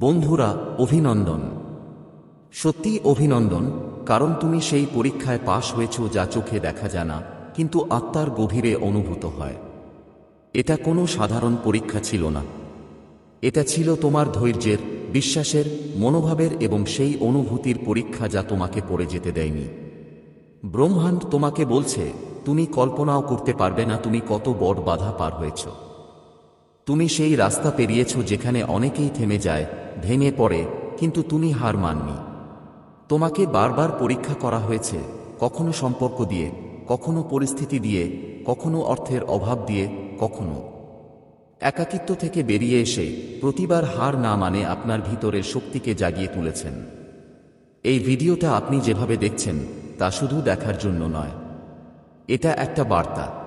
বন্ধুরা, অভিনন্দন। সত্যি অভিনন্দন, কারণ তুমি সেই পরীক্ষায় পাশ হয়েছ যা চোখে দেখা যায় না, কিন্তু আত্মার গভীরে অনুভূত হয়। এটা কোনো সাধারণ পরীক্ষা ছিল না। এটা ছিল তোমার ধৈর্যের, বিশ্বাসের, মনোভাবের এবং সেই অনুভূতির পরীক্ষা যা তোমাকে পড়ে যেতে দেয়নি। ব্রহ্মাণ্ড তোমাকে বলছে, তুমি কল্পনাও করতে পারবে না তুমি কত বড় বাধা পার হয়েছ। তুমি সেই রাস্তা পেরিয়েছ যেখানে অনেকেই থেমে যায়, ভেঙে পড়ে, কিন্তু তুমি হার মাননি। তোমাকে বারবার পরীক্ষা করা হয়েছে, কখনো সম্পর্ক দিয়ে, কখনো পরিস্থিতি দিয়ে, কখনো অর্থের অভাব দিয়ে, কখনো। একাকিত্ব থেকে বেরিয়ে এসে প্রতিবার হার না মানে আপনার ভিতরের শক্তিকে জাগিয়ে তুলেছেন। এই ভিডিওটা আপনি যেভাবে দেখছেন, তা শুধু দেখার জন্য নয়। এটা একটা বার্তা।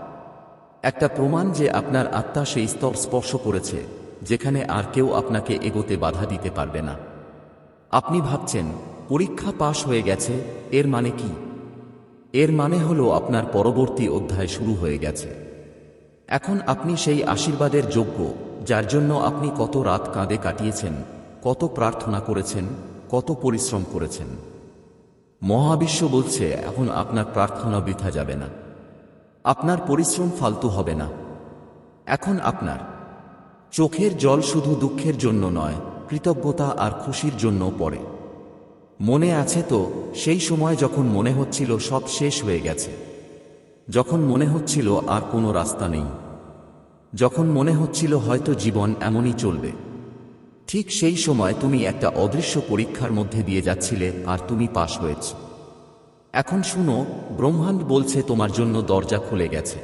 একটা প্রমাণ যে আপনার আত্মা সেই স্তর স্পর্শ করেছে, যেখানে আর কেউ আপনাকে এগোতে বাধা দিতে পারবে না। আপনি ভাবছেন, পরীক্ষা পাশ হয়ে গেছে, এর মানে কি? এর মানে হলো আপনার পরবর্তী অধ্যায় শুরু হয়ে গেছে। এখন আপনি সেই আশীর্বাদের যোগ্য, যার জন্য আপনি কত রাত কাঁদে কাটিয়েছেন, কত প্রার্থনা করেছেন, কত পরিশ্রম করেছেন। মহাবিশ্ব বলছে, এখন আপনার প্রার্থনা বৃথা যাবে না। আপনার পরিশ্রম ফালতু হবে না। এখন আপনার। চোখের জল শুধু দুঃখের জন্য নয়, কৃতজ্ঞতা আর খুশির জন্য পড়ে। মনে আছে তো, সেই সময় যখন মনে হচ্ছিল সব শেষ হয়ে গেছে। যখন মনে হচ্ছিল আর কোনো রাস্তা নেই। যখন মনে হচ্ছিল হয়তো জীবন এমনই চলবে। ঠিক সেই সময় তুমি একটা অদৃশ্য পরীক্ষার মধ্যে দিয়ে যাচ্ছিলে আর তুমি পাশ হয়েছ। এখন শুনো, ব্রহ্মাণ্ড বলছে তোমার জন্য দরজা খুলে গেছে।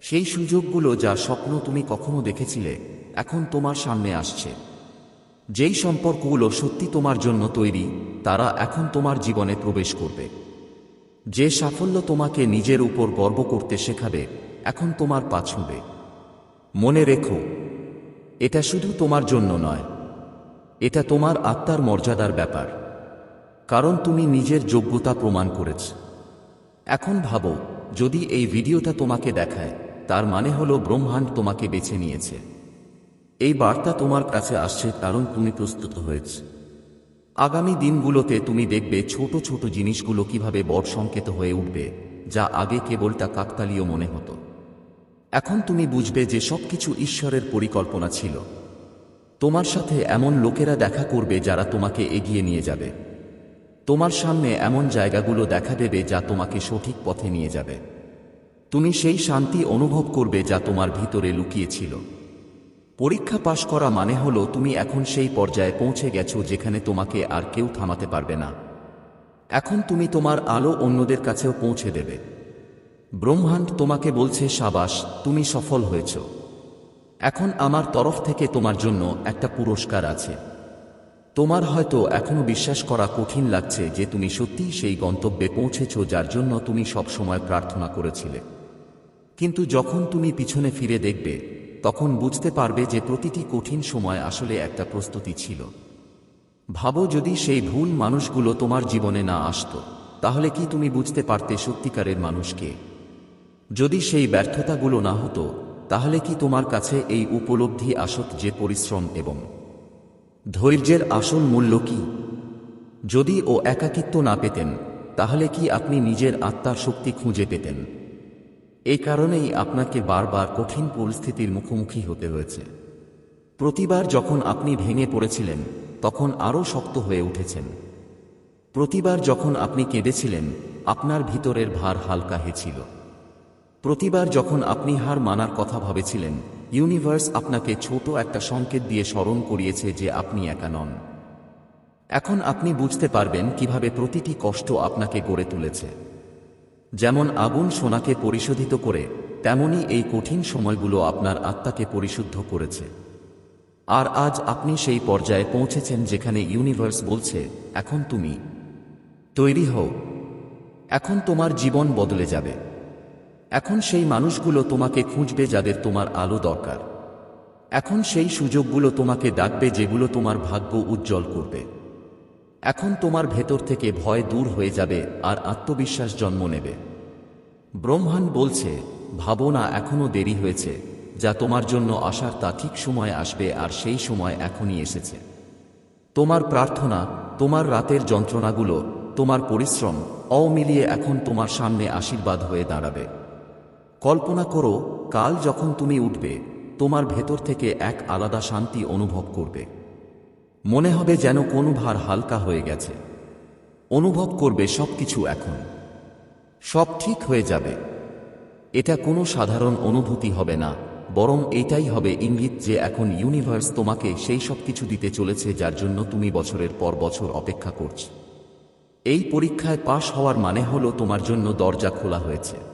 সেই সুযোগগুলো যা স্বপ্ন তুমি কখনো দেখেছিলে, এখন তোমার সামনে আসছে। যেই সম্পর্কগুলো সত্যি তোমার জন্য তৈরি, তারা এখন তোমার জীবনে প্রবেশ করবে। যে সাফল্য তোমাকে নিজের উপর গর্ব করতে শেখাবে, এখন তোমার পা ছুঁবে। মনে রেখো, এটা শুধু তোমার জন্য নয়, এটা তোমার আত্মার মর্যাদার ব্যাপার। কারণ তুমি নিজের যোগ্যতা প্রমাণ করেছ। এখন ভাবো, যদি এই ভিডিওটা তোমাকে দেখায়, তার মানে হলো ব্রহ্মাণ্ড তোমাকে বেছে নিয়েছে। এই বার্তা তোমার কাছে আসছে কারণ তুমি প্রস্তুত হয়েছে। আগামী দিনগুলোতে তুমি দেখবে ছোট ছোট জিনিসগুলো কীভাবে বড় সংকেত হয়ে উঠবে, যা আগে কেবলটা কাকতালীয় মনে হতো। এখন তুমি বুঝবে যে সবকিছু ঈশ্বরের পরিকল্পনা ছিল। তোমার সাথে এমন লোকেরা দেখা করবে যারা তোমাকে এগিয়ে নিয়ে যাবে। তোমার সামনে এমন জায়গাগুলো দেখা দেবে যা তোমাকে সঠিক পথে নিয়ে যাবে। তুমি সেই শান্তি অনুভব করবে যা তোমার ভিতরে লুকিয়েছিল। পরীক্ষা পাশ করা মানে হলো তুমি এখন সেই পর্যায়ে পৌঁছে গেছো যেখানে তোমাকে আর কেউ থামাতে পারবে না। এখন তুমি তোমার আলো অন্যদের কাছেও পৌঁছে দেবে। ব্রহ্মাণ্ড তোমাকে বলছে, সাবাস, তুমি সফল হয়েছ। এখন আমার তরফ থেকে তোমার জন্য একটা পুরস্কার আছে। তোমার হয়তো এখনও বিশ্বাস করা কঠিন লাগছে যে তুমি সত্যিই সেই গন্তব্যে পৌঁছেছ যার জন্য তুমি সবসময় প্রার্থনা করেছিলে। কিন্তু যখন তুমি পিছনে ফিরে দেখবে, তখন বুঝতে পারবে যে প্রতিটি কঠিন সময় আসলে একটা প্রস্তুতি ছিল। ভাবো যদি সেই ভুল মানুষগুলো তোমার জীবনে না আসত, তাহলে কি তুমি বুঝতে পারতে সত্যিকারের মানুষকে যদি সেই ব্যর্থতাগুলো না হতো, তাহলে কি তোমার কাছে এই উপলব্ধি আসত যে পরিশ্রম এবং ধৈর্যের আসল মূল্য কি? যদি ও একাকিত্ব না পেতেন, তাহলে কি আপনি নিজের আত্মার শক্তি খুঁজে পেতেন? এই কারণেই আপনাকে বারবার কঠিন পরিস্থিতির মুখোমুখি হতে হয়েছে। প্রতিবার যখন আপনি ভেঙে পড়েছিলেন, তখন আরও শক্ত হয়ে উঠেছেন। প্রতিবার যখন আপনি কেঁদেছিলেন, আপনার ভিতরের ভার হালকা হয়েছিল। প্রতিবার যখন আপনি হার মানার কথা ভাবেছিলেন ইউনিভার্স আপনাকে ছোট একটা সংকেত দিয়ে স্মরণ করিয়েছে যে আপনি একা নন। এখন আপনি বুঝতে পারবেন কীভাবে প্রতিটি কষ্ট আপনাকে গড়ে তুলেছে। যেমন আগুন সোনাকে পরিশোধিত করে, তেমনি এই কঠিন সময়গুলো আপনার আত্মাকে পরিশুদ্ধ করেছে। আর আজ আপনি সেই পর্যায়ে পৌঁছেছেন যেখানে ইউনিভার্স বলছে, এখন তুমি তৈরি হও। এখন তোমার জীবন বদলে যাবে। এখন সেই মানুষগুলো তোমাকে খুঁজবে যাদের তোমার আলো দরকার। এখন সেই সুযোগগুলো তোমাকে ডাকবে যেগুলো তোমার ভাগ্য উজ্জ্বল করবে। এখন তোমার ভেতর থেকে ভয় দূর হয়ে যাবে আর আত্মবিশ্বাস জন্ম নেবে। ব্রহ্মাণ্ড বলছে ভাবো না এখনও দেরি হয়েছে, যা তোমার জন্য আসার তা ঠিক সময় আসবে আর সেই সময় এখনই এসেছে। তোমার প্রার্থনা, তোমার রাতের যন্ত্রণাগুলো, তোমার পরিশ্রম অমিলিয়ে এখন তোমার সামনে আশীর্বাদ হয়ে দাঁড়াবে। কল্পনা করো, কাল যখন তুমি উঠবে, তোমার ভেতর থেকে এক আলাদা শান্তি অনুভব করবে। মনে হবে যেন কোনো ভার হালকা হয়ে গেছে। অনুভব করবে সবকিছু এখন। সব ঠিক হয়ে যাবে। এটা কোনো সাধারণ অনুভূতি হবে না, বরং এটাই হবে ইঙ্গিত যে এখন ইউনিভার্স তোমাকে সেই সব কিছু দিতে চলেছে যার জন্য তুমি বছরের পর বছর অপেক্ষা করছ। এই পরীক্ষায় পাশ হওয়ার মানে হলো তোমার জন্য দরজা খোলা হয়েছে।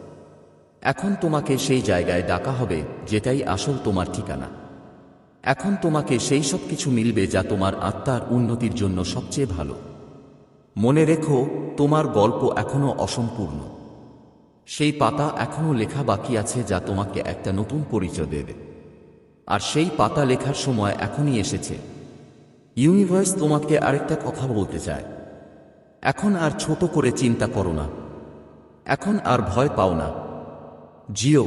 এখন তোমাকে সেই জায়গায় ডাকা হবে, যেটাই আসল তোমার ঠিকানা। এখন তোমাকে সেই সব কিছু মিলবে যা তোমার আত্মার উন্নতির জন্য সবচেয়ে ভালো। মনে রেখো, তোমার গল্প এখনও অসম্পূর্ণ। সেই পাতা এখনও লেখা বাকি আছে যা তোমাকে একটা নতুন পরিচয় দেবে। আর সেই পাতা লেখার সময় এখনই এসেছে। ইউনিভার্স তোমাকে আরেকটা কথা বলতে চায়। এখন আর ছোট করে চিন্তা করো না। এখন আর ভয় পাও না। জিও,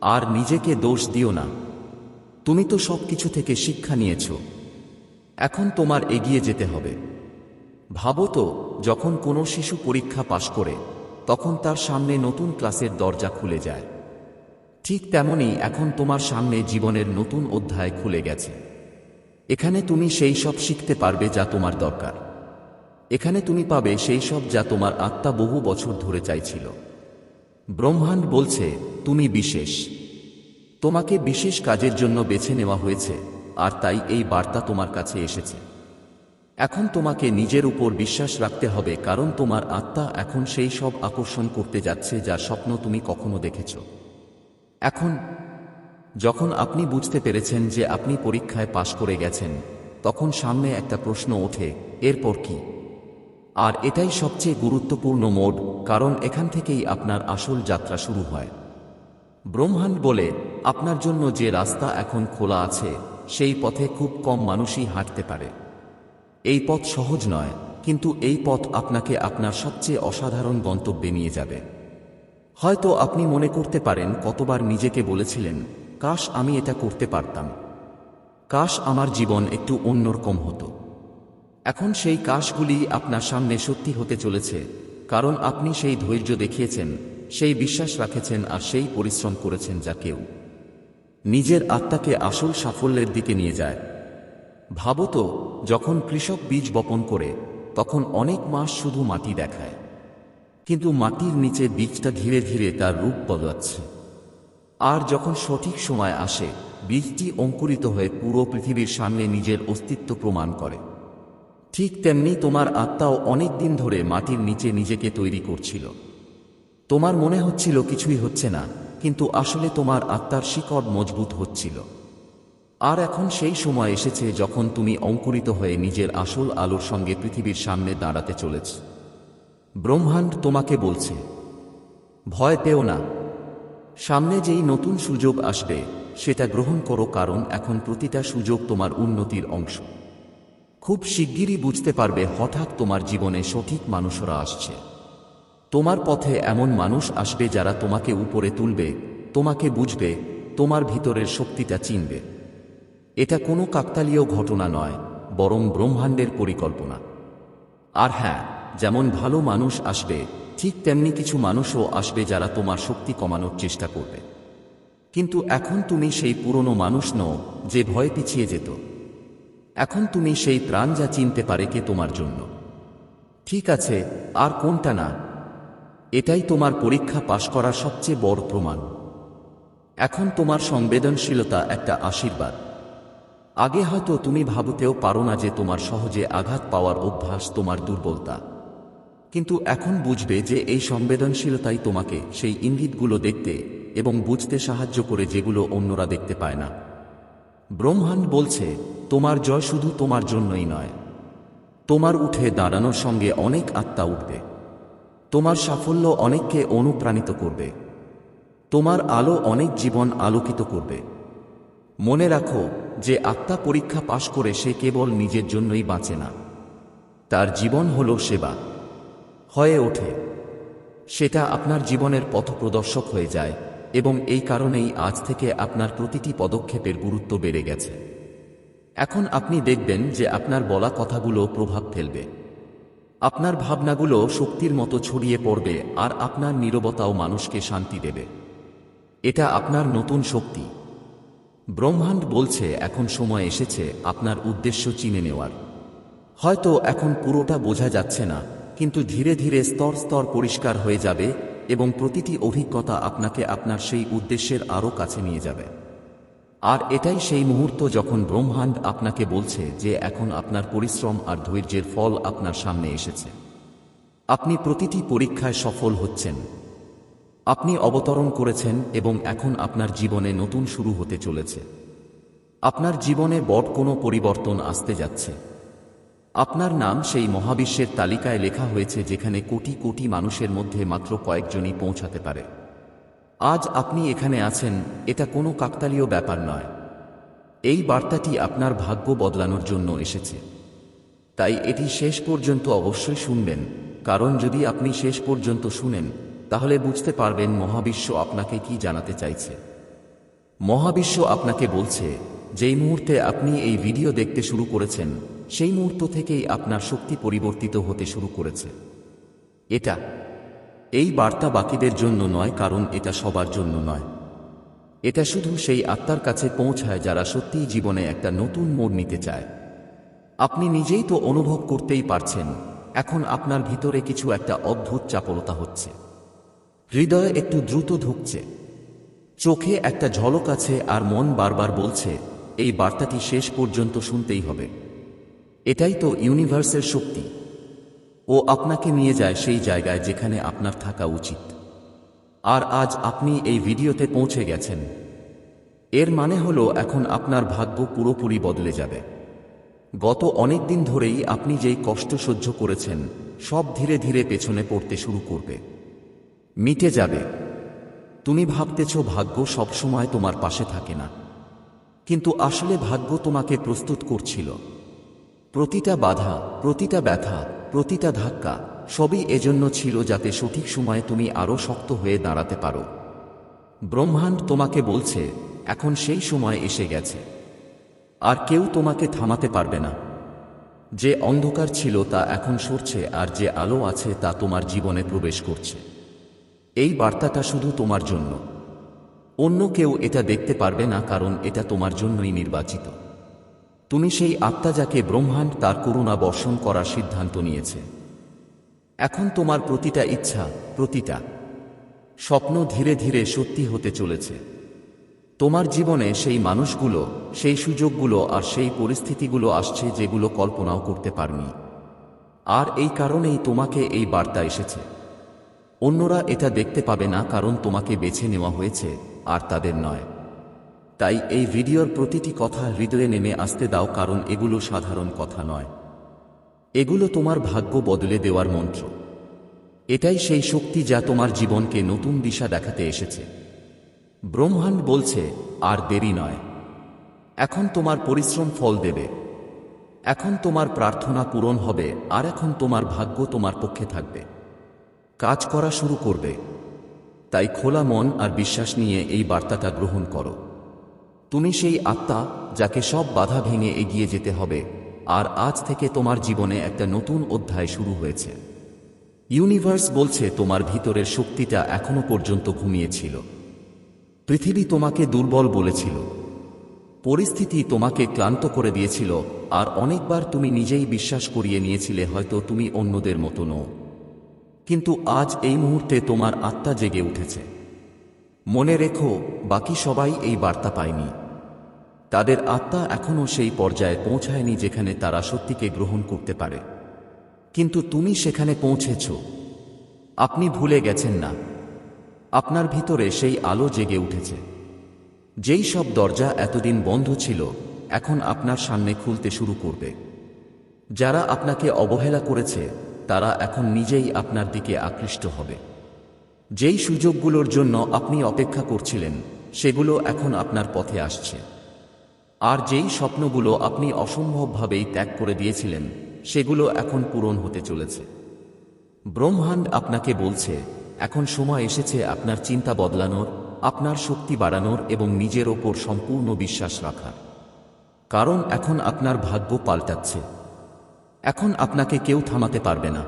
আর নিজেকে দোষ দিও না। তুমি তো সব কিছু থেকে শিক্ষা নিয়েছ। এখন তোমার এগিয়ে যেতে হবে। ভাবো তো, যখন কোনো শিশু পরীক্ষা পাশ করে, তখন তার সামনে নতুন ক্লাসের দরজা খুলে যায়। ঠিক তেমনই এখন তোমার সামনে জীবনের নতুন অধ্যায় খুলে গেছে। এখানে তুমি সেই সব শিখতে পারবে যা তোমার দরকার। এখানে তুমি পাবে সেই সব যা তোমার আত্মা বহু বছর ধরে চাইছিল। ব্রহ্মাণ্ড বলছে, তুমি বিশেষ। তোমাকে বিশেষ কাজের জন্য বেছে নেওয়া হয়েছে, আর তাই এই বার্তা তোমার কাছে এসেছে। এখন তোমাকে নিজের উপর বিশ্বাস রাখতে হবে, কারণ তোমার আত্মা এখন সেই সব আকর্ষণ করতে যাচ্ছে যার স্বপ্ন তুমি কখনো দেখেছ। এখন, যখন আপনি বুঝতে পেরেছেন যে আপনি পরীক্ষায় পাশ করে গেছেন, তখন সামনে একটা প্রশ্ন ওঠে, এরপর কি? আর এটাই সবচেয়ে গুরুত্বপূর্ণ মোড, কারণ এখান থেকেই আপনার আসল যাত্রা শুরু হয়। ব্রহ্মাণ্ড বলে, আপনার জন্য যে রাস্তা এখন খোলা আছে, সেই পথে খুব কম মানুষই হাঁটতে পারে। এই পথ সহজ নয়, কিন্তু এই পথ আপনাকে আপনার সবচেয়ে অসাধারণ গন্তব্যে নিয়ে যাবে। হয়তো আপনি মনে করতে পারেন, কতবার নিজেকে বলেছিলেন, কাশ, আমি এটা করতে পারতাম। কাশ, আমার জীবন একটু অন্যরকম হতো। এখন সেই কাশগুলি আপনার সামনে সত্যি হতে চলেছে, কারণ আপনি সেই ধৈর্য দেখিয়েছেন, সেই বিশ্বাস রাখেছেন আর সেই পরিশ্রম করেছেন যা কেউ। নিজের আত্মাকে আসল সাফল্যের দিকে নিয়ে যায়। ভাবো তো, যখন কৃষক বীজ বপন করে, তখন অনেক মাস শুধু মাটি দেখায়। কিন্তু মাটির নিচে বীজটা ধীরে ধীরে তার রূপ বদলাচ্ছে। আর যখন সঠিক সময় আসে, বীজটি অঙ্কুরিত হয়ে পুরো পৃথিবীর সামনে নিজের অস্তিত্ব প্রমাণ করে। ঠিক তেমনি তোমার আত্মাও অনেক দিন ধরে মাটির নিচে নিজেকে তৈরি করছিল। তোমার মনে হচ্ছিল কিছুই হচ্ছে না, কিন্তু আসলে তোমার আত্মার শিকড় মজবুত হচ্ছিল। আর এখন সেই সময় এসেছে যখন তুমি অঙ্কুরিত হয়ে নিজের আসল আলোর সঙ্গে পৃথিবীর সামনে দাঁড়াতে চলেছ। ব্রহ্মাণ্ড তোমাকে বলছে, ভয় পেও না। সামনে যেই নতুন সুযোগ আসবে, সেটা গ্রহণ করো কারণ এখন প্রতিটা সুযোগ তোমার উন্নতির অংশ। খুব শিগগিরই বুঝতে পারবে হঠাৎ তোমার জীবনে সঠিক মানুষরা আসছে। তোমার পথে এমন মানুষ আসবে যারা তোমাকে উপরে তুলবে, তোমাকে বুঝবে, তোমার ভিতরের শক্তিটা চিনবে। এটা কোনো কাকতালীয় ঘটনা নয়, বরং ব্রহ্মাণ্ডের পরিকল্পনা। আর হ্যাঁ যেমন ভালো মানুষ আসবে, ঠিক তেমনি কিছু মানুষও আসবে যারা তোমার শক্তি কমানোর চেষ্টা করবে। কিন্তু এখন তুমি সেই পুরনো মানুষ নও, যে ভয় পিছিয়ে যেত। এখন তুমি সেই প্রাণ যা চিনতে পারে কে তোমার জন্য। ঠিক আছে, আর কোনটা না? এটাই তোমার পরীক্ষা পাশ করার সবচেয়ে বড় প্রমাণ। এখন তোমার সংবেদনশীলতা একটা আশীর্বাদ। আগে হয়তো তুমি ভাবতেও পারো না যে তোমার সহজে আঘাত পাওয়ার অভ্যাস তোমার দুর্বলতা। কিন্তু এখন বুঝবে যে এই সংবেদনশীলতাই তোমাকে সেই ইঙ্গিতগুলো দেখতে এবং বুঝতে সাহায্য করে যেগুলো অন্যরা দেখতে পায় না। ব্রহ্মাণ্ড বলছে তোমার জয় শুধু তোমার জন্যই নয়। তোমার উঠে দাঁড়ানোর সঙ্গে অনেক আত্মা উঠবে। তোমার সাফল্য অনেককে অনুপ্রাণিত করবে। তোমার আলো অনেক জীবন আলোকিত করবে। মনে রাখো যে আত্মা পরীক্ষা পাশ করে সে কেবল নিজের জন্যই বাঁচে না। তার জীবন হল সেবা। হয়ে ওঠে। সেটা আপনার জীবনের পথপ্রদর্শক হয়ে যায় এবং এই কারণেই আজ থেকে আপনার প্রতিটি পদক্ষেপের গুরুত্ব বেড়ে গেছে। এখন আপনি দেখবেন যে আপনার বলা কথাগুলো প্রভাব ফেলবে। আপনার ভাবনাগুলো শক্তির মতো ছড়িয়ে পড়বে আর আপনার নীরবতাও মানুষকে শান্তি দেবে। এটা আপনার নতুন শক্তি। ব্রহ্মাণ্ড বলছে, এখন সময় এসেছে আপনার উদ্দেশ্য চিনে নেওয়ার। হয়তো এখন পুরোটা বোঝা যাচ্ছে না, কিন্তু ধীরে ধীরে স্তর স্তর পরিষ্কার হয়ে যাবে এবং প্রতিটি অভিজ্ঞতা আপনাকে আপনার সেই উদ্দেশ্যের আরও কাছে নিয়ে যাবে। আর এটাই সেই মুহূর্ত যখন ব্রহ্মাণ্ড আপনাকে বলছে যে এখন আপনার পরিশ্রম আর ধৈর্যের ফল আপনার সামনে এসেছে। আপনি প্রতিটি পরীক্ষায় সফল হচ্ছেন। আপনি অবতরণ করেছেন এবং এখন আপনার জীবনে নতুন শুরু হতে চলেছে। আপনার জীবনে বড় কোনো পরিবর্তন আসতে যাচ্ছে। আপনার নাম সেই মহাবিশ্বের তালিকায় লেখা হয়েছে যেখানে কোটি কোটি মানুষের মধ্যে মাত্র কয়েকজনই পৌঁছাতে পারে। আজ আপনি এখানে আছেন, এটা কোনো কাকতালীয় ব্যাপার নয়। এই বার্তাটি আপনার ভাগ্য বদলানোর জন্য এসেছে। তাই এটি শেষ পর্যন্ত অবশ্যই শুনবেন, কারণ যদি আপনি শেষ পর্যন্ত শুনেন, তাহলে বুঝতে পারবেন মহাবিশ্ব আপনাকে কি জানাতে চাইছে। মহাবিশ্ব আপনাকে বলছে, যেই মুহূর্তে আপনি এই ভিডিও দেখতে শুরু করেছেন, সেই মুহূর্ত থেকেই আপনার শক্তি পরিবর্তিত হতে শুরু করেছে। এটা এই বার্তা বাকিদের জন্য নয়, কারণ এটা সবার জন্য নয়। এটা শুধু সেই আত্মার কাছে পৌঁছায় যারা সত্যিই জীবনে একটা নতুন মোড় নিতে চায়। আপনি নিজেই তো অনুভব করতেই পারছেন, এখন আপনার ভিতরে কিছু একটা অদ্ভুত চাপলতা হচ্ছে। হৃদয়ে একটু দ্রুত ঢুকছে চোখে একটা ঝলক আছে আর মন বারবার বলছে, এই বার্তাটি শেষ পর্যন্ত শুনতেই হবে। এটাই তো ইউনিভার্সের শক্তি। ও আপনাকে নিয়ে যায় সেই জায়গায় যেখানে আপনার থাকা উচিত। আর আজ আপনি এই ভিডিওতে পৌঁছে গেছেন। এর মানে হলো এখন আপনার ভাগ্য পুরোপুরি বদলে যাবে। গত অনেক দিন ধরেই আপনি যেই কষ্ট সহ্য করেছেন, সব ধীরে ধীরে পেছনে পড়তে শুরু করবে। মিটে যাবে। তুমি ভাবতেছ ভাগ্য সবসময় তোমার পাশে থাকে না। কিন্তু আসলে ভাগ্য তোমাকে প্রস্তুত করছিল। প্রতিটা বাধা, প্রতিটা ব্যথা প্রতিটা ধাক্কা সবই এজন্য ছিল যাতে সঠিক সময়ে তুমি আরও শক্ত হয়ে দাঁড়াতে পারো। ব্রহ্মাণ্ড তোমাকে বলছে, এখন সেই সময় এসে গেছে। আর কেউ তোমাকে থামাতে পারবে না। যে অন্ধকার ছিল তা এখন সরছে, আর যে আলো আছে তা তোমার জীবনে প্রবেশ করছে। এই বার্তাটা শুধু তোমার জন্য। অন্য কেউ এটা দেখতে পারবে না, কারণ এটা তোমার জন্যই নির্বাচিত। তুমি সেই আত্মা যাকে ব্রহ্মাণ্ড তার করুণা বর্ষণ করার সিদ্ধান্ত নিয়েছে। এখন তোমার প্রতিটা ইচ্ছা, প্রতিটা স্বপ্ন ধীরে ধীরে সত্যি হতে চলেছে। তোমার জীবনে সেই মানুষগুলো, সেই সুযোগগুলো আর সেই পরিস্থিতিগুলো আসছে যেগুলো কল্পনাও করতে পারনি। আর এই কারণেই তোমাকে এই বার্তা এসেছে। অন্যরা এটা দেখতে পাবে না কারণ তোমাকে বেছে নেওয়া হয়েছে আর তাদের নয়। তাই এই ভিডিওর প্রতিটি কথা হৃদয়ে নেমে আসতে দাও কারণ এগুলো সাধারণ কথা নয়। এগুলো তোমার ভাগ্য বদলে দেওয়ার মন্ত্র। এটাই সেই শক্তি যা তোমার জীবনকে নতুন দিশা দেখাতে এসেছে। ব্রহ্মাণ্ড বলছে, আর দেরি নয়। এখন তোমার পরিশ্রম ফল দেবে। এখন তোমার প্রার্থনা পূরণ হবে, আর এখন তোমার ভাগ্য তোমার পক্ষে থাকবে। কাজ করা শুরু করবে। তাই খোলা মন আর বিশ্বাস নিয়ে এই বার্তাটা গ্রহণ করো। তুমি সেই আত্মা যাকে সব বাধা ভেঙে এগিয়ে যেতে হবে, আর আজ থেকে তোমার জীবনে একটা নতুন অধ্যায় শুরু হয়েছে। ইউনিভার্স বলছে তোমার ভিতরের শক্তিটা এখনও পর্যন্ত ঘুমিয়েছিল। পৃথিবী তোমাকে দুর্বল বলেছিল। পরিস্থিতি তোমাকে ক্লান্ত করে দিয়েছিল, আর অনেকবার তুমি নিজেই বিশ্বাস করিয়ে নিয়েছিলে হয়তো তুমি অন্যদের মতো নও। কিন্তু আজ এই মুহূর্তে তোমার আত্মা জেগে উঠেছে। মনে রেখো বাকি সবাই এই বার্তা পায়নি। তাদের আত্মা এখনও সেই পর্যায়ে পৌঁছায়নি যেখানে তারা সত্যিকে গ্রহণ করতে পারে। কিন্তু তুমি সেখানে পৌঁছেছ। আপনি ভুলে গেছেন না। আপনার ভিতরে সেই আলো জেগে উঠেছে। যেই সব দরজা এতদিন বন্ধ ছিল, এখন আপনার সামনে খুলতে শুরু করবে। যারা আপনাকে অবহেলা করেছে, তারা এখন নিজেই আপনার দিকে আকৃষ্ট হবে। যেই সুযোগগুলোর জন্য আপনি অপেক্ষা করছিলেন সেগুলো এখন আপনার পথে আসছে। আর যেই স্বপ্নগুলো আপনি অসম্ভবভাবেই ত্যাগ করে দিয়েছিলেন, সেগুলো এখন পূরণ হতে চলেছে। ব্রহ্মাণ্ড আপনাকে বলছে, এখন সময় এসেছে আপনার চিন্তা বদলানোর, আপনার শক্তি বাড়ানোর এবং নিজের ওপর সম্পূর্ণ বিশ্বাস রাখার। কারণ এখন আপনার ভাগ্য পাল্টাচ্ছে। এখন আপনাকে কেউ থামাতে পারবে না।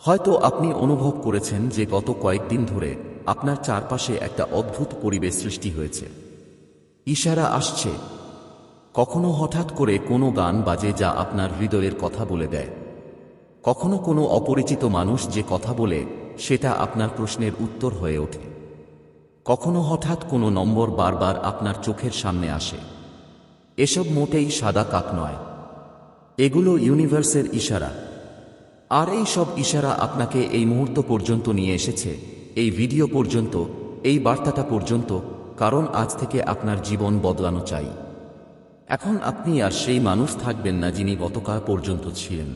হয়তো আপনি অনুভব করেছেন যে গত কয়েকদিন ধরে আপনার চারপাশে একটা অদ্ভুত পরিবেশ সৃষ্টি হয়েছে। ইশারা আসছে। কখনো হঠাৎ করে কোনো গান বাজে যা আপনার হৃদয়ের কথা বলে দেয়। কখনো কোনো অপরিচিত মানুষ যে কথা বলে, সেটা আপনার প্রশ্নের উত্তর হয়ে ওঠে। কখনো হঠাৎ কোনো নম্বর বারবার আপনার চোখের সামনে আসে। এসব মোটেই সাদা কাক নয়। এগুলো ইউনিভার্সের ইশারা। আর এই সব ইশারা আপনাকে এই মুহূর্ত পর্যন্ত নিয়ে এসেছে। এই ভিডিও পর্যন্ত, এই বার্তাটা পর্যন্ত, কারণ আজ থেকে আপনার জীবন বদলানো চাই। এখন আপনি আর সেই মানুষ থাকবেন না যিনি গতকাল পর্যন্ত ছিলেন।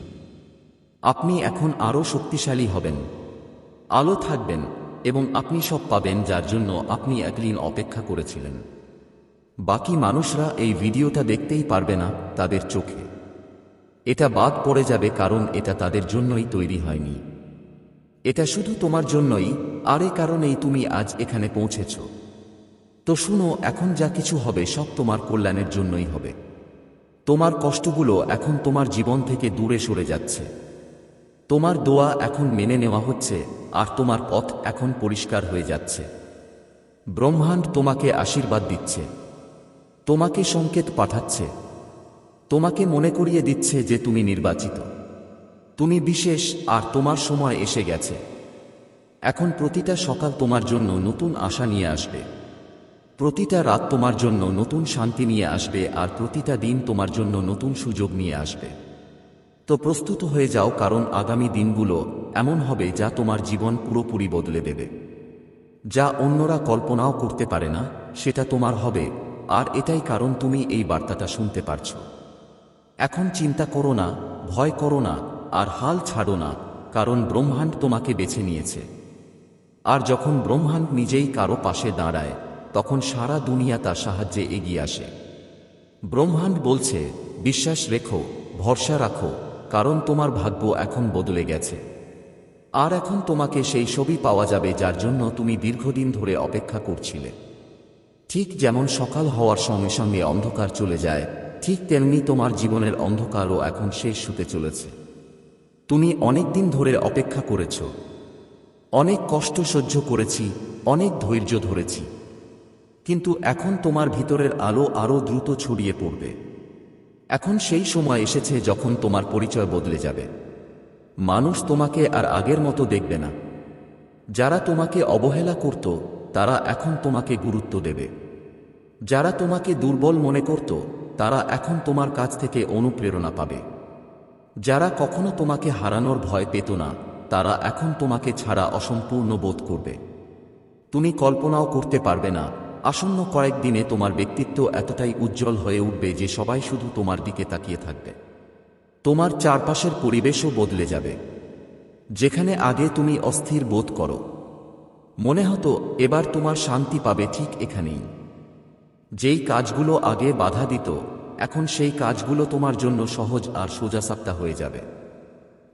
আপনি এখন আরও শক্তিশালী হবেন। আলো থাকবেন এবং আপনি সব পাবেন যার জন্য আপনি একদিন অপেক্ষা করেছিলেন। বাকি মানুষরা এই ভিডিওটা দেখতেই পারবে না তাদের চোখে। এটা বাদ পড়ে যাবে কারণ এটা তাদের জন্যই তৈরি হয়নি। এটা শুধু তোমার জন্যই, আর এ কারণেই তুমি আজ এখানে পৌঁছেছ। তো শুনো, এখন যা কিছু হবে সব তোমার কল্যাণের জন্যই হবে। তোমার কষ্টগুলো এখন তোমার জীবন থেকে দূরে সরে যাচ্ছে। তোমার দোয়া এখন মেনে নেওয়া হচ্ছে, আর তোমার পথ এখন পরিষ্কার হয়ে যাচ্ছে। ব্রহ্মাণ্ড তোমাকে আশীর্বাদ দিচ্ছে। তোমাকে সংকেত পাঠাচ্ছে। তোমাকে মনে করিয়ে দিচ্ছে যে তুমি নির্বাচিত। তুমি বিশেষ আর তোমার সময় এসে গেছে। এখন প্রতিটা সকাল তোমার জন্য নতুন আশা নিয়ে আসবে। প্রতিটা রাত তোমার জন্য নতুন শান্তি নিয়ে আসবে আর প্রতিটা দিন তোমার জন্য নতুন সুযোগ নিয়ে আসবে। তো প্রস্তুত হয়ে যাও কারণ আগামী দিনগুলো এমন হবে যা তোমার জীবন পুরোপুরি বদলে দেবে। যা অন্যরা কল্পনাও করতে পারে না, সেটা তোমার হবে, আর এটাই কারণ তুমি এই বার্তাটা শুনতে পারছ। এখন চিন্তা করো না, ভয় করো না আর হাল ছাড়ো না, কারণ ব্রহ্মাণ্ড তোমাকে বেছে নিয়েছে। আর যখন ব্রহ্মাণ্ড নিজেই কারও পাশে দাঁড়ায়, তখন সারা দুনিয়া তার সাহায্যে এগিয়ে আসে। ব্রহ্মাণ্ড বলছে, বিশ্বাস রেখো, ভরসা রাখো, কারণ তোমার ভাগ্য এখন বদলে গেছে। আর এখন তোমাকে সেই ছবি পাওয়া যাবে যার জন্য তুমি দীর্ঘদিন ধরে অপেক্ষা করছিলে। ঠিক যেমন সকাল হওয়ার সঙ্গে সঙ্গে অন্ধকার চলে যায়, ঠিক তেমনি তোমার জীবনের অন্ধকারও এখন শেষ হতে চলেছে। তুমি অনেক দিন ধরে অপেক্ষা করেছ। অনেক কষ্ট সহ্য করেছি, অনেক ধৈর্য ধরেছি। কিন্তু এখন তোমার ভিতরের আলো আরও দ্রুত ছড়িয়ে পড়বে। এখন সেই সময় এসেছে যখন তোমার পরিচয় বদলে যাবে। মানুষ তোমাকে আর আগের মতো দেখবে না। যারা তোমাকে অবহেলা করত, তারা এখন তোমাকে গুরুত্ব দেবে। যারা তোমাকে দুর্বল মনে করত, তারা এখন তোমার কাছ থেকে অনুপ্রেরণা পাবে। যারা কখনো তোমাকে হারানোর ভয় পেত না, তারা এখন তোমাকে ছাড়া অসম্পূর্ণ বোধ করবে। তুমি কল্পনাও করতে পারবে না, আসন্ন কয়েকদিনে তোমার ব্যক্তিত্ব এতটাই উজ্জ্বল হয়ে উঠবে যে সবাই শুধু তোমার দিকে তাকিয়ে থাকবে। তোমার চারপাশের পরিবেশও বদলে যাবে। যেখানে আগে তুমি অস্থির বোধ করো। মনে হতো, এবার তোমার শান্তি পাবে ঠিক এখানেই। যেই কাজগুলো আগে বাধা দিত এখন সেই কাজগুলো তোমার জন্য সহজ আর সোজাসাপ্তা হয়ে যাবে।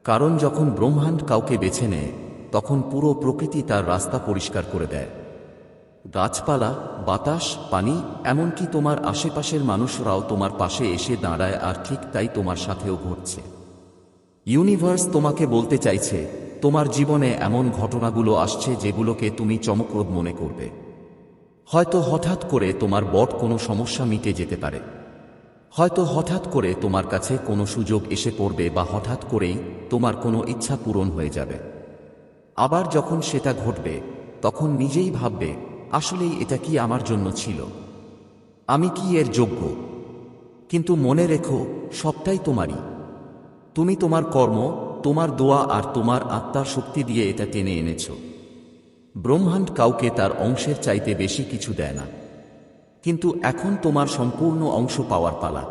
কারণ যখন ব্রহ্মাণ্ড কাউকে বেছে নেয়, তখন পুরো প্রকৃতি তার রাস্তা পরিষ্কার করে দেয়। গাছপালা, বাতাস, পানি, এমনকি তোমার আশেপাশের মানুষরাও তোমার পাশে এসে দাঁড়ায় আর ঠিক তাই তোমার সাথেও ঘটছে। ইউনিভার্স তোমাকে বলতে চাইছে, তোমার জীবনে এমন ঘটনাগুলো আসছে যেগুলোকে তুমি চমকপ্রদ মনে করবে। হয়তো হঠাৎ করে তোমার বট কোনো সমস্যা মিটে যেতে পারে। হয়তো হঠাৎ করে তোমার কাছে কোনো সুযোগ এসে পড়বে বা হঠাৎ করেই তোমার কোনো ইচ্ছা পূরণ হয়ে যাবে। আবার যখন সেটা ঘটবে, তখন নিজেই ভাববে, আসলেই এটা কি আমার জন্য ছিল? আমি কি এর যোগ্য? কিন্তু মনে রেখো, সবটাই তোমারই। তুমি তোমার কর্ম, তোমার দোয়া আর তোমার আত্মার শক্তি দিয়ে এটা টেনে এনেছ। ব্রহ্মাণ্ড কাউকে তার অংশের চাইতে বেশি কিছু দেয় না। কিন্তু এখন তোমার সম্পূর্ণ অংশ পাওয়ার পালা।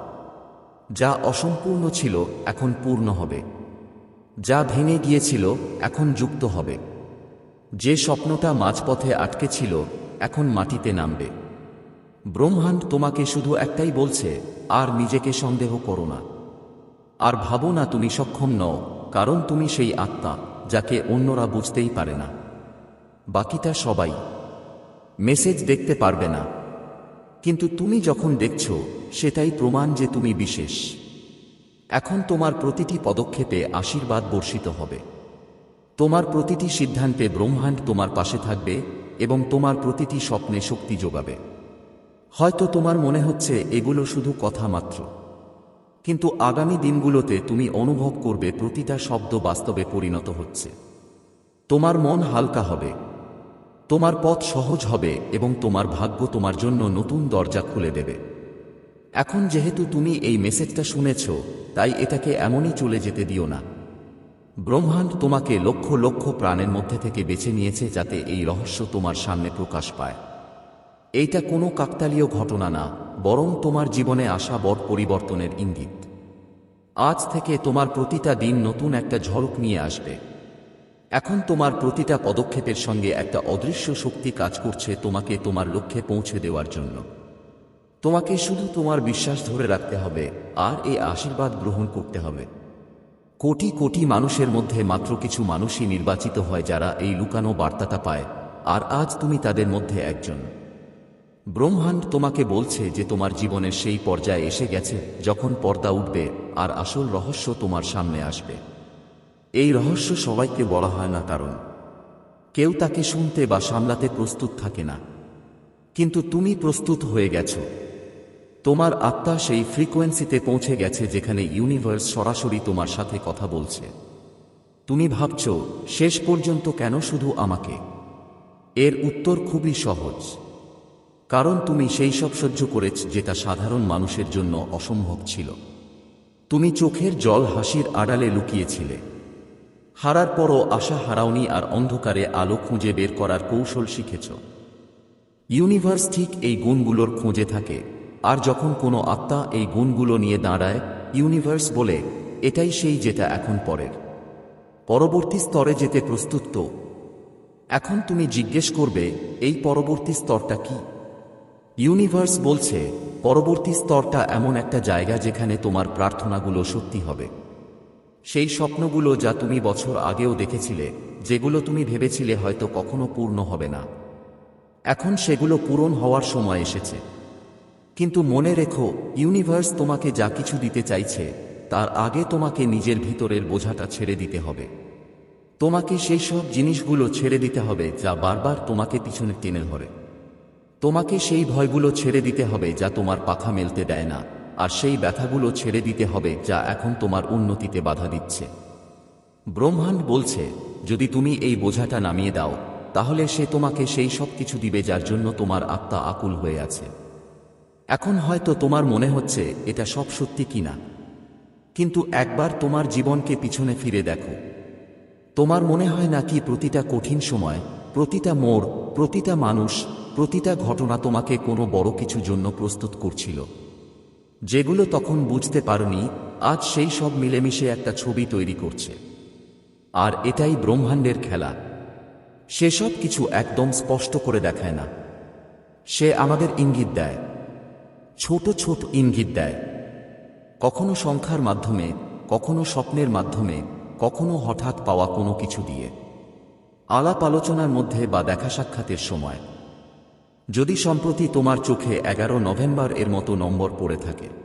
যা অসম্পূর্ণ ছিল, এখন পূর্ণ হবে। যা ভেঙে গিয়েছিল, এখন যুক্ত হবে। যে স্বপ্নটা মাঝপথে আটকে ছিল, এখন মাটিতে নামবে। ব্রহ্মাণ্ড তোমাকে শুধু একটাই বলছে, আর নিজেকে সন্দেহ করো না। আর ভাবো না তুমি সক্ষম নও, কারণ তুমি সেই আত্মা, যাকে অন্যরা বুঝতেই পারে না। বাকিটা সবাই। মেসেজ দেখতে পারবে না। কিন্তু তুমি যখন দেখছ, সেটাই প্রমাণ যে তুমি বিশেষ। এখন তোমার প্রতিটি পদক্ষেপে আশীর্বাদ বর্ষিত হবে। তোমার প্রতিটি সিদ্ধান্তে ব্রহ্মাণ্ড তোমার পাশে থাকবে এবং তোমার প্রতিটি স্বপ্নে শক্তি যোগাবে। হয়তো তোমার মনে হচ্ছে এগুলো শুধু কথা মাত্র। কিন্তু আগামী দিনগুলোতে তুমি অনুভব করবে প্রতিটা শব্দ বাস্তবে পরিণত হচ্ছে। তোমার মন হালকা হবে। তোমার পথ সহজ হবে এবং তোমার ভাগ্য তোমার জন্য নতুন দরজা খুলে দেবে। এখন যেহেতু তুমি এই মেসেজটা শুনেছ, তাই এটাকে এমনই চলে যেতে দিও না। ব্রহ্মাণ্ড তোমাকে লক্ষ লক্ষ প্রাণের মধ্যে থেকে বেছে নিয়েছে যাতে এই রহস্য তোমার সামনে প্রকাশ পায়। এইটা কোনো কাকতালীয় ঘটনা না, বরং তোমার জীবনে আসা বড় পরিবর্তনের ইঙ্গিত। আজ থেকে তোমার প্রতিটা দিন নতুন একটা ঝলক নিয়ে আসবে। এখন তোমার প্রতিটা পদক্ষেপের সঙ্গে একটা অদৃশ্য শক্তি কাজ করছে তোমাকে তোমার লক্ষ্যে পৌঁছে দেওয়ার জন্য। তোমাকে শুধু তোমার বিশ্বাস ধরে রাখতে হবে আর এই আশীর্বাদ গ্রহণ করতে হবে। কোটি কোটি মানুষের মধ্যে মাত্র কিছু মানুষই নির্বাচিত হয় যারা এই লুকানো বার্তাটা পায়, আর আজ তুমি তাদের মধ্যে একজন। ব্রহ্মাণ্ড তোমাকে বলছে যে তোমার জীবনের সেই পর্যায়ে এসে গেছে যখন পর্দা উঠবে আর আসল রহস্য তোমার সামনে আসবে। এই রহস্য সবাইকে বলা হয় না কারণ, কেউ তাকে শুনতে বা সামলাতে প্রস্তুত থাকে না। কিন্তু তুমি প্রস্তুত হয়ে গেছো। তোমার আত্মা সেই ফ্রিকোয়েন্সিতে পৌঁছে গেছে যেখানে ইউনিভার্স সরাসরি তোমার সাথে কথা বলছে। তুমি ভাবছ, শেষ পর্যন্ত কেন শুধু আমাকে? এর উত্তর খুবই সহজ। কারণ তুমি সেই সব সহ্য করেছ যেটা সাধারণ মানুষের জন্য অসম্ভব ছিল। তুমি চোখের জল হাসির আড়ালে লুকিয়েছিলে। হারার পরও আশা হারাওনি আর অন্ধকারে আলো খুঁজে বের করার কৌশল শিখেছ। ইউনিভার্স ঠিক এই গুণগুলোর খোঁজে থাকে, আর যখন কোনো আত্মা এই গুণগুলো নিয়ে দাঁড়ায়, ইউনিভার্স বলে, এটাই সেই যেটা এখন পরের। পরবর্তী স্তরে যেতে প্রস্তুত তো। এখন তুমি জিজ্ঞেস করবে, এই পরবর্তী স্তরটা কি? ইউনিভার্স বলছে, পরবর্তী স্তরটা এমন একটা জায়গা যেখানে তোমার প্রার্থনাগুলো সত্যি হবে। সেই স্বপ্নগুলো যা তুমি বছর আগেও দেখেছিলে, যেগুলো তুমি ভেবেছিলে হয়তো কখনো পূর্ণ হবে না। এখন সেগুলো পূরণ হওয়ার সময় এসেছে। কিন্তু মনে রেখো, ইউনিভার্স তোমাকে যা কিছু দিতে চাইছে, তার আগে তোমাকে নিজের ভিতরের বোঝাটা ছেড়ে দিতে হবে। তোমাকে সেই সব জিনিসগুলো ছেড়ে দিতে হবে যা বারবার তোমাকে পিছনে টেনে ধরে। তোমাকে সেই ভয়গুলো ছেড়ে দিতে হবে যা তোমার পাখা মেলতে দেয় না। আর সেই ব্যথাগুলো ছেড়ে দিতে হবে যা এখন তোমার উন্নতিতে বাধা দিচ্ছে। ব্রহ্মাণ্ড বলছে, যদি তুমি এই বোঝাটা নামিয়ে দাও, তাহলে সে তোমাকে সেই সব কিছু দিবে যার জন্য তোমার আত্মা আকুল হয়ে আছে। এখন হয়তো তোমার মনে হচ্ছে, এটা সব সত্যি কিনা। কিন্তু একবার তোমার জীবনকে পিছনে ফিরে দেখো। তোমার মনে হয় নাকি প্রতিটা কঠিন সময়, প্রতিটা মোড়, প্রতিটা মানুষ, প্রতিটা ঘটনা তোমাকে কোনো বড় কিছু জন্য প্রস্তুত করছিল। যেগুলো তখন বুঝতে পারনি, আজ সেই সব মিলেমিশে একটা ছবি তৈরি করছে। আর এটাই ব্রহ্মাণ্ডের খেলা। সেসব কিছু একদম স্পষ্ট করে দেখায় না। সে আমাদের ইঙ্গিত দেয়। ছোট ছোট ইঙ্গিত দেয়। কখনো সংখ্যার মাধ্যমে, কখনো স্বপ্নের মাধ্যমে, কখনো হঠাৎ পাওয়া কোনো কিছু দিয়ে। আলাপ আলোচনার মধ্যে বা দেখা সাক্ষাতের সময়। যদি সম্প্রতি তোমার চোখে এগারো নভেম্বর এর মতো নম্বর পড়ে থাকে।